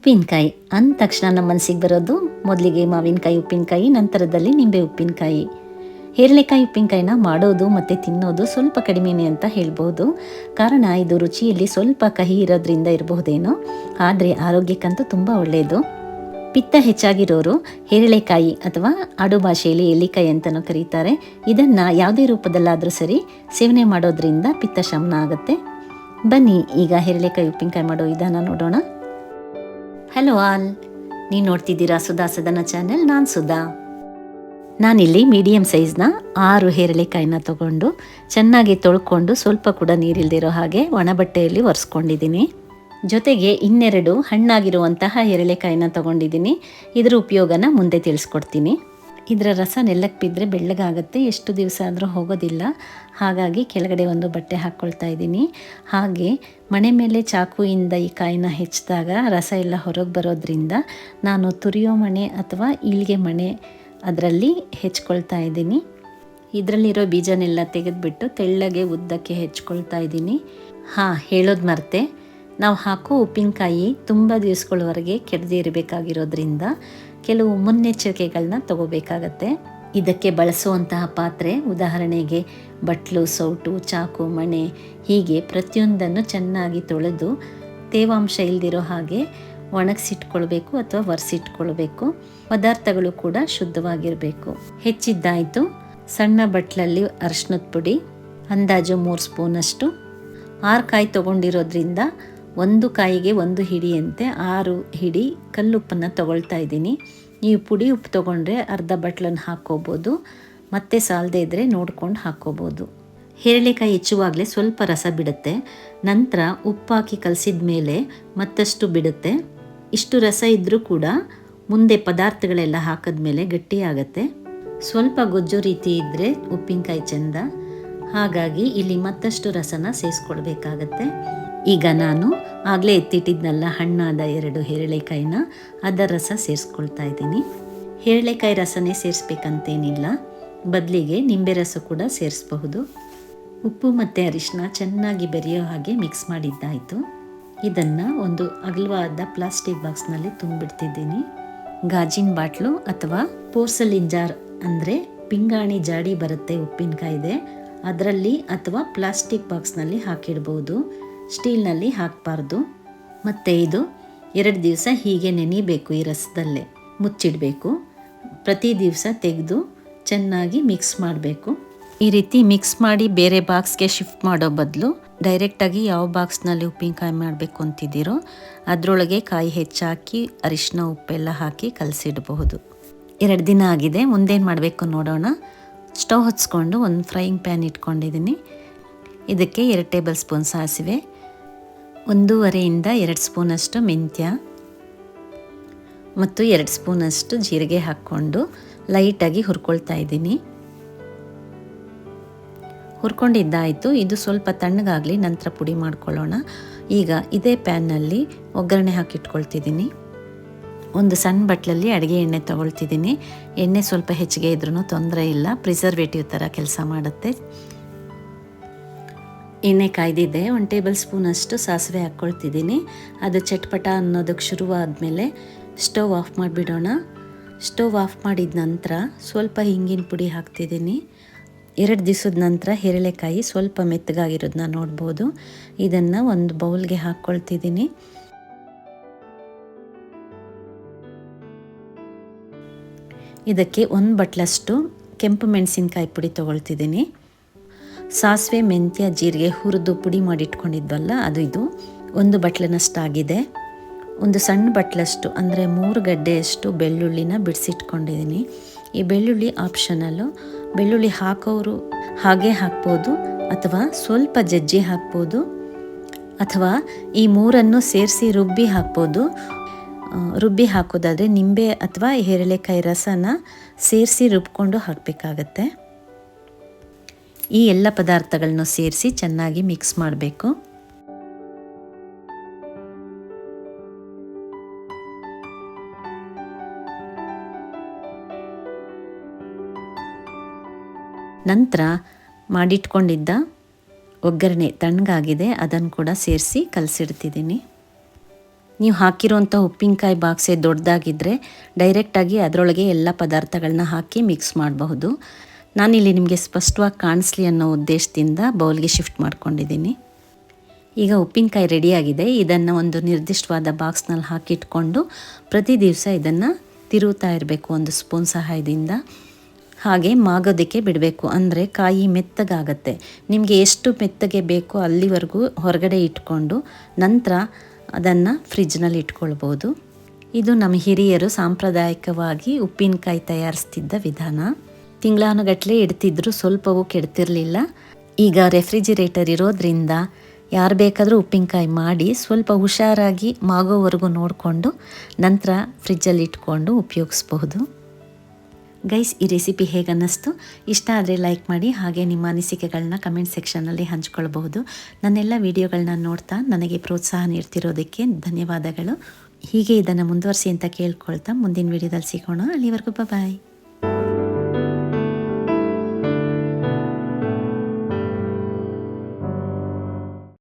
ಉಪ್ಪಿನಕಾಯಿ. ಅಂದ ತಕ್ಷಣ ನಮ್ಮ ಮನಸ್ಸಿಗೆ ಬರೋದು, ಮೊದಲಿಗೆ ಮಾವಿನಕಾಯಿ, ಉಪ್ಪಿನಕಾಯಿ, ನಂತರದಲ್ಲಿ ನಿಂಬೆ ಉಪ್ಪಿನಕಾಯಿ. ಹೇರಳೆಕಾಯಿ ಉಪ್ಪಿನಕಾಯಿನ ಮಾಡೋದು ಮತ್ತು ತಿನ್ನೋದು ಸ್ವಲ್ಪ ಕಡಿಮೆನೇ ಅಂತ ಹೇಳ್ಬೋದು ಕಾರಣ, ಇದು ರುಚಿಯಲ್ಲಿ ಸ್ವಲ್ಪ ಕಹಿ ಇರೋದ್ರಿಂದ ಇರಬಹುದೇನೋ, ಆದರೆ ಆರೋಗ್ಯಕ್ಕಂತೂ ತುಂಬ ಒಳ್ಳೆಯದು ಪಿತ್ತ ಹೆಚ್ಚಾಗಿರೋರು ಹೇರಳೆಕಾಯಿ ಅಥವಾ ಆಡು ಭಾಷೆಯಲ್ಲಿ ಎಲ್ಲಿಕಾಯಿ ಅಂತಲೂ ಕರೀತಾರೆ. ಇದನ್ನು ಯಾವುದೇ ರೂಪದಲ್ಲಾದರೂ ಸರಿ ಸೇವನೆ ಮಾಡೋದ್ರಿಂದ ಪಿತ್ತ ಶಮನ ಆಗುತ್ತೆ. ಬನ್ನಿ, ಈಗ ಹೇರಳೆಕಾಯಿ ಉಪ್ಪಿನಕಾಯಿ ಮಾಡೋ ವಿಧಾನ ನೋಡೋಣ. Hello all. ನೀವು ನೋಡ್ತಿದ್ದೀರಾ ಸುಧಾ ಸದನ ಚಾನೆಲ್ ನಾನು ಸುಧಾ. ನಾನಿಲ್ಲಿ ಮೀಡಿಯಮ್ ಸೈಜ್ನ ಆರು ಹೇರಳೆಕಾಯಿನ ತಗೊಂಡು ಚೆನ್ನಾಗಿ ತೊಳ್ಕೊಂಡು ಸ್ವಲ್ಪ ಕೂಡ ನೀರಿಲ್ದಿರೋ ಹಾಗೆ ಒಣ ಬಟ್ಟೆಯಲ್ಲಿ ಒರೆಸ್ಕೊಂಡಿದ್ದೀನಿ. ಜೊತೆಗೆ ಇನ್ನೆರಡು ಹಣ್ಣಾಗಿರುವಂತಹ ಹೇರಳೆಕಾಯಿನ ತಗೊಂಡಿದ್ದೀನಿ. ಇದರ ಉಪಯೋಗನ ಮುಂದೆ ತಿಳಿಸ್ಕೊಡ್ತೀನಿ. ಇದರ ರಸ ನೆಲ್ಲಕ್ಕೆ ಬಿದ್ದರೆ ಬೆಳ್ಳಗಾಗುತ್ತೆ. ಎಷ್ಟು ದಿವಸ ಆದರೂ ಹೋಗೋದಿಲ್ಲ. ಹಾಗಾಗಿ ಕೆಳಗಡೆ ಒಂದು ಬಟ್ಟೆ ಹಾಕ್ಕೊಳ್ತಾ ಇದ್ದೀನಿ. ಹಾಗೆ ಮಣೆ ಮೇಲೆ ಚಾಕುವಿಂದ ಈ ಕಾಯಿನ ಹೆಚ್ಚಿದಾಗ ರಸ ಎಲ್ಲ ಹೊರಗೆ ಬರೋದ್ರಿಂದ ನಾನು ತುರಿಯೋ ಮಣೆ ಅಥವಾ ಈಳಿಗೆ ಮಣೆ ಅದರಲ್ಲಿ ಹೆಚ್ಕೊಳ್ತಾ ಇದ್ದೀನಿ. ಇದರಲ್ಲಿರೋ ಬೀಜನೆಲ್ಲ ತೆಗೆದುಬಿಟ್ಟು ತೆಳ್ಳಗೆ ಉದ್ದಕ್ಕೆ ಹೆಚ್ಕೊಳ್ತಾ ಇದ್ದೀನಿ. ಹಾಂ, ಹೇಳೋದು ಮರ್ತೆ. ನಾವು ಹಾಕೋ ಉಪ್ಪಿನಕಾಯಿ ತುಂಬ ದಿವಸಗಳವರೆಗೆ ಕೆಡದೇ ಇರಬೇಕಾಗಿರೋದ್ರಿಂದ ಕೆಲವು ಮುನ್ನೆಚ್ಚರಿಕೆಗಳನ್ನ ತಗೋಬೇಕಾಗತ್ತೆ. ಇದಕ್ಕೆ ಬಳಸುವಂತಹ ಪಾತ್ರೆ, ಉದಾಹರಣೆಗೆ ಬಟ್ಲು, ಸೌಟು, ಚಾಕು, ಮಣೆ, ಹೀಗೆ ಪ್ರತಿಯೊಂದನ್ನು ಚೆನ್ನಾಗಿ ತೊಳೆದು ತೇವಾಂಶ ಇಲ್ದಿರೋ ಹಾಗೆ ಒಣಗಿಸಿಟ್ಕೊಳ್ಬೇಕು ಅಥವಾ ಒರೆಸಿಟ್ಕೊಳ್ಬೇಕು. ಪದಾರ್ಥಗಳು ಕೂಡ ಶುದ್ಧವಾಗಿರಬೇಕು. ಹೆಚ್ಚಿದ್ದಾಯಿತು. ಸಣ್ಣ ಬಟ್ಲಲ್ಲಿ ಅರ್ಶಿನದ ಪುಡಿ, ಅಂದಾಜು ಮೂರು ಸ್ಪೂನಷ್ಟು. ಆರು ಕಾಯಿ ತೊಗೊಂಡಿರೋದ್ರಿಂದ ಒಂದು ಕಾಯಿಗೆ ಒಂದು ಹಿಡಿಯಂತೆ ಆರು ಹಿಡಿ ಕಲ್ಲುಪ್ಪನ್ನು ತಗೊಳ್ತಾ ಇದ್ದೀನಿ. ನೀವು ಪುಡಿ ಉಪ್ಪು ತೊಗೊಂಡ್ರೆ ಅರ್ಧ ಬಟ್ಲನ್ನು ಹಾಕ್ಕೋಬೋದು, ಮತ್ತೆ ಸಾಲದೇ ಇದ್ದರೆ ನೋಡ್ಕೊಂಡು ಹಾಕ್ಕೋಬೋದು. ಹೇರಳೆಕಾಯಿ ಹೆಚ್ಚುವಾಗಲೇ ಸ್ವಲ್ಪ ರಸ ಬಿಡುತ್ತೆ. ನಂತರ ಉಪ್ಪಾಕಿ ಕಲಸಿದ ಮೇಲೆ ಮತ್ತಷ್ಟು ಬಿಡುತ್ತೆ. ಇಷ್ಟು ರಸ ಇದ್ದರೂ ಕೂಡ ಮುಂದೆ ಪದಾರ್ಥಗಳೆಲ್ಲ ಹಾಕಿದ್ಮೇಲೆ ಗಟ್ಟಿಯಾಗತ್ತೆ. ಸ್ವಲ್ಪ ಗೊಜ್ಜು ರೀತಿ ಇದ್ದರೆ ಉಪ್ಪಿನಕಾಯಿ ಚೆಂದ. ಹಾಗಾಗಿ ಇಲ್ಲಿ ಮತ್ತಷ್ಟು ರಸನ ಸೇರಿಸ್ಕೊಳ್ಬೇಕಾಗತ್ತೆ ಈಗ ನಾನು ಆಗಲೇ ಎತ್ತಿಟ್ಟಿದ್ನಲ್ಲ ಹಣ್ಣಾದ ಎರಡು ಹೇರಳೆಕಾಯಿನ, ಅದರ ರಸ ಸೇರಿಸ್ಕೊಳ್ತಾ ಇದ್ದೀನಿ. ಹೇರಳೆಕಾಯಿ ರಸನೇ ಸೇರಿಸ್ಬೇಕಂತೇನಿಲ್ಲ. ಬದಲಿಗೆ ನಿಂಬೆ ರಸ ಕೂಡ ಸೇರಿಸಬಹುದು. ಉಪ್ಪು ಮತ್ತು ಅರಿಶಿನ ಚೆನ್ನಾಗಿ ಬೆರೆಯೋ ಹಾಗೆ ಮಿಕ್ಸ್ ಮಾಡಿದ್ದಾಯಿತು. ಇದನ್ನು ಒಂದು ಅಗಲವಾದ ಪ್ಲಾಸ್ಟಿಕ್ ಬಾಕ್ಸ್ನಲ್ಲಿ ತುಂಬಿಡ್ತಿದ್ದೀನಿ. ಗಾಜಿನ ಬಾಟ್ಲು ಅಥವಾ ಪೋರ್ಸಲಿನ್ ಜಾರ್ ಅಂದರೆ ಪಿಂಗಾಣಿ ಜಾಡಿ ಬರುತ್ತೆ ಉಪ್ಪಿನಕಾಯಿದೆ. ಅದರಲ್ಲಿ ಅಥವಾ ಪ್ಲಾಸ್ಟಿಕ್ ಬಾಕ್ಸ್ನಲ್ಲಿ ಹಾಕಿಡ್ಬೋದು. ಸ್ಟೀಲ್ನಲ್ಲಿ ಹಾಕಬಾರ್ದು. ಮತ್ತು ಇದು ಎರಡು ದಿವಸ ಹೀಗೆ ನೆನಿಬೇಕು ಈ ರಸದಲ್ಲೇ. ಮುಚ್ಚಿಡಬೇಕು. ಪ್ರತಿ ದಿವಸ ತೆಗೆದು ಚೆನ್ನಾಗಿ ಮಿಕ್ಸ್ ಮಾಡಬೇಕು. ಈ ರೀತಿ ಮಿಕ್ಸ್ ಮಾಡಿ ಬೇರೆ ಬಾಕ್ಸ್ಗೆ ಶಿಫ್ಟ್ ಮಾಡೋ ಬದಲು ಡೈರೆಕ್ಟಾಗಿ ಯಾವ ಬಾಕ್ಸ್ನಲ್ಲಿ ಉಪ್ಪಿನಕಾಯಿ ಮಾಡಬೇಕು ಅಂತಿದ್ದೀರೋ ಅದರೊಳಗೆ ಕಾಯಿ ಹೆಚ್ಚಾಕಿ ಅರಿಶಿನ ಉಪ್ಪೆಲ್ಲ ಹಾಕಿ ಕಲಸಿಡಬಹುದು. ಎರಡು ದಿನ ಆಗಿದೆ, ಮುಂದೇನು ಮಾಡಬೇಕು ನೋಡೋಣ. ಸ್ಟವ್ ಹಚ್ಕೊಂಡು ಒಂದು ಫ್ರೈಯಿಂಗ್ ಪ್ಯಾನ್ ಇಟ್ಕೊಂಡಿದ್ದೀನಿ. ಇದಕ್ಕೆ ಎರಡು ಟೇಬಲ್ ಸ್ಪೂನ್ ಸಾಸಿವೆ. ಒಂದೂವರೆಯಿಂದ ಎರಡು ಸ್ಪೂನಷ್ಟು ಮೆಂತ್ಯ ಮತ್ತು ಎರಡು ಸ್ಪೂನಷ್ಟು ಜೀರಿಗೆ ಹಾಕ್ಕೊಂಡು ಲೈಟಾಗಿ ಹುರ್ಕೊಳ್ತಾ ಇದ್ದೀನಿ. ಹುರ್ಕೊಂಡಿದ್ದಾಯಿತು. ಇದು ಸ್ವಲ್ಪ ತಣ್ಣಗಾಗಲಿ ನಂತರ ಪುಡಿ ಮಾಡ್ಕೊಳ್ಳೋಣ. ಈಗ ಇದೇ ಪ್ಯಾನ್ನಲ್ಲಿ ಒಗ್ಗರಣೆ ಹಾಕಿಟ್ಕೊಳ್ತಿದ್ದೀನಿ. ಒಂದು ಸಣ್ಣ ಬಟ್ಲಲ್ಲಿ ಅಡುಗೆ ಎಣ್ಣೆ ತೊಗೊಳ್ತಿದ್ದೀನಿ. ಎಣ್ಣೆ ಸ್ವಲ್ಪ ಹೆಚ್ಚಿಗೆ ಇದ್ರೂ ತೊಂದರೆ ಇಲ್ಲ. ಪ್ರಿಸರ್ವೇಟಿವ್ ಥರ ಕೆಲಸ ಮಾಡುತ್ತೆ. ಎಣ್ಣೆ ಕಾಯ್ದಿದ್ದೆ, ಒಂದು ಟೇಬಲ್ ಸ್ಪೂನಷ್ಟು ಸಾಸಿವೆ ಹಾಕ್ಕೊಳ್ತಿದ್ದೀನಿ. ಅದು ಚಟ್ಪಟ ಅನ್ನೋದಕ್ಕೆ ಶುರುವಾದಮೇಲೆ ಸ್ಟವ್ ಆಫ್ ಮಾಡಿಬಿಡೋಣ. ಸ್ಟವ್ ಆಫ್ ಮಾಡಿದ ನಂತರ ಸ್ವಲ್ಪ ಹಿಂಗಿನ ಪುಡಿ ಹಾಕ್ತಿದ್ದೀನಿ. ಎರಡು ದಿವಸದ ನಂತರ ಹೀರಳೆಕಾಯಿ ಸ್ವಲ್ಪ ಮೆತ್ತಗಾಗಿರೋದನ್ನ ನೋಡ್ಬೋದು. ಇದನ್ನು ಒಂದು ಬೌಲ್ಗೆ ಹಾಕ್ಕೊಳ್ತಿದ್ದೀನಿ. ಇದಕ್ಕೆ ಒಂದು ಬಟ್ಲಷ್ಟು ಕೆಂಪು ಮೆಣಸಿನ್ಕಾಯಿ ಪುಡಿ ತೊಗೊಳ್ತಿದ್ದೀನಿ. ಸಾಸಿವೆ ಮೆಂತ್ಯ ಜೀರಿಗೆ ಹುರಿದು ಪುಡಿ ಮಾಡಿಟ್ಕೊಂಡಿದ್ವಲ್ಲ, ಅದು ಇದು. ಒಂದು ಬಟ್ಲನಷ್ಟಾಗಿದೆ ಒಂದು ಸಣ್ಣ ಬಟ್ಲಷ್ಟು, ಅಂದರೆ ಮೂರು ಗಡ್ಡೆಯಷ್ಟು ಬೆಳ್ಳುಳ್ಳಿನ ಬಿಡಿಸಿಟ್ಕೊಂಡಿದ್ದೀನಿ. ಈ ಬೆಳ್ಳುಳ್ಳಿ ಆಪ್ಷನಲ್ಲು ಬೆಳ್ಳುಳ್ಳಿ ಹಾಕೋರು ಹಾಗೆ ಹಾಕ್ಬೋದು, ಅಥವಾ ಸ್ವಲ್ಪ ಜಜ್ಜಿ ಹಾಕ್ಬೋದು, ಅಥವಾ ಈ ಮೂರನ್ನು ಸೇರಿಸಿ ರುಬ್ಬಿ ಹಾಕ್ಬೋದು. ರುಬ್ಬಿ ಹಾಕೋದಾದರೆ ನಿಂಬೆ ಅಥವಾ ಹೇರಳೆಕಾಯಿ ರಸನ ಸೇರಿಸಿ ರುಬ್ಕೊಂಡು ಹಾಕಬೇಕಾಗತ್ತೆ. ಈ ಎಲ್ಲ ಪದಾರ್ಥಗಳನ್ನು ಸೇರಿಸಿ ಚೆನ್ನಾಗಿ ಮಿಕ್ಸ್ ಮಾಡಬೇಕು. ನಂತರ ಮಾಡಿಟ್ಕೊಂಡಿದ್ದ ಒಗ್ಗರಣೆ ತಣ್ಣಗಾಗಿದೆ ಅದನ್ನು ಕೂಡ ಸೇರಿಸಿ ಕಲಸಿಡ್ತಿದ್ದೀನಿ ನೀವು ಹಾಕಿರೋಂಥ ಉಪ್ಪಿನಕಾಯಿ ಬಾಕ್ಸೆ ದೊಡ್ಡದಾಗಿದ್ದರೆ ಡೈರೆಕ್ಟಾಗಿ ಅದರೊಳಗೆ ಎಲ್ಲ ಪದಾರ್ಥಗಳನ್ನ ಹಾಕಿ ಮಿಕ್ಸ್ ಮಾಡಬಹುದು. ನಾನಿಲ್ಲಿ ನಿಮಗೆ ಸ್ಪಷ್ಟವಾಗಿ ಕಾಣಿಸ್ಲಿ ಅನ್ನೋ ಉದ್ದೇಶದಿಂದ ಬೌಲ್ಗೆ ಶಿಫ್ಟ್ ಮಾಡ್ಕೊಂಡಿದ್ದೀನಿ. ಈಗ ಉಪ್ಪಿನಕಾಯಿ ರೆಡಿಯಾಗಿದೆ. ಇದನ್ನು ಒಂದು ನಿರ್ದಿಷ್ಟವಾದ ಬಾಕ್ಸ್ನಲ್ಲಿ ಹಾಕಿಟ್ಕೊಂಡು ಪ್ರತಿ ದಿವಸ ಇದನ್ನು ತಿರುವುತ್ತಾ ಇರಬೇಕು ಒಂದು ಸ್ಪೂನ್ ಸಹಾಯದಿಂದ. ಹಾಗೆ ಮಾಗೋದಕ್ಕೆ ಬಿಡಬೇಕು. ಅಂದರೆ ಕಾಯಿ ಮೆತ್ತಗಾಗತ್ತೆ. ನಿಮಗೆ ಎಷ್ಟು ಮೆತ್ತಗೆ ಬೇಕೋ ಅಲ್ಲಿವರೆಗೂ ಹೊರಗಡೆ ಇಟ್ಕೊಂಡು ನಂತರ ಅದನ್ನು ಫ್ರಿಜ್ನಲ್ಲಿ ಇಟ್ಕೊಳ್ಬೋದು. ಇದು ನಮ್ಮ ಹಿರಿಯರು ಸಾಂಪ್ರದಾಯಿಕವಾಗಿ ಉಪ್ಪಿನಕಾಯಿ ತಯಾರಿಸ್ತಿದ್ದ ವಿಧಾನ. ತಿಂಗಳಾನುಗಟ್ಟಲೆ ಇಡ್ತಿದ್ರು ಸ್ವಲ್ಪವೂ ಕೆಡ್ತಿರಲಿಲ್ಲ. ಈಗ ರೆಫ್ರಿಜಿರೇಟರ್ ಇರೋದ್ರಿಂದ ಯಾರು ಬೇಕಾದರೂ ಉಪ್ಪಿನಕಾಯಿ ಮಾಡಿ ಸ್ವಲ್ಪ ಹುಷಾರಾಗಿ ಮಾಗೋವರೆಗೂ ನೋಡಿಕೊಂಡು ನಂತರ ಫ್ರಿಜ್ಜಲ್ಲಿ ಇಟ್ಕೊಂಡು ಉಪಯೋಗಿಸ್ಬಹುದು. ಗೈಸ್, ಈ ರೆಸಿಪಿ ಹೇಗನ್ನಿಸ್ತು? ಇಷ್ಟ ಆದರೆ ಲೈಕ್ ಮಾಡಿ, ಹಾಗೆ ನಿಮ್ಮ ಅನಿಸಿಕೆಗಳನ್ನ ಕಮೆಂಟ್ ಸೆಕ್ಷನಲ್ಲಿ ಹಂಚ್ಕೊಳ್ಬಹುದು. ನನ್ನೆಲ್ಲ ವಿಡಿಯೋಗಳನ್ನ ನೋಡ್ತಾ ನನಗೆ ಪ್ರೋತ್ಸಾಹ ನೀಡ್ತಿರೋದಕ್ಕೆ ಧನ್ಯವಾದಗಳು. ಹೀಗೆ ಇದನ್ನು ಮುಂದುವರಿಸಿ ಅಂತ ಕೇಳ್ಕೊಳ್ತಾ ಮುಂದಿನ ವಿಡಿಯೋದಲ್ಲಿ ಸಿಗೋಣ. ಅಲ್ಲಿವರೆಗೂ ಬಾಯ್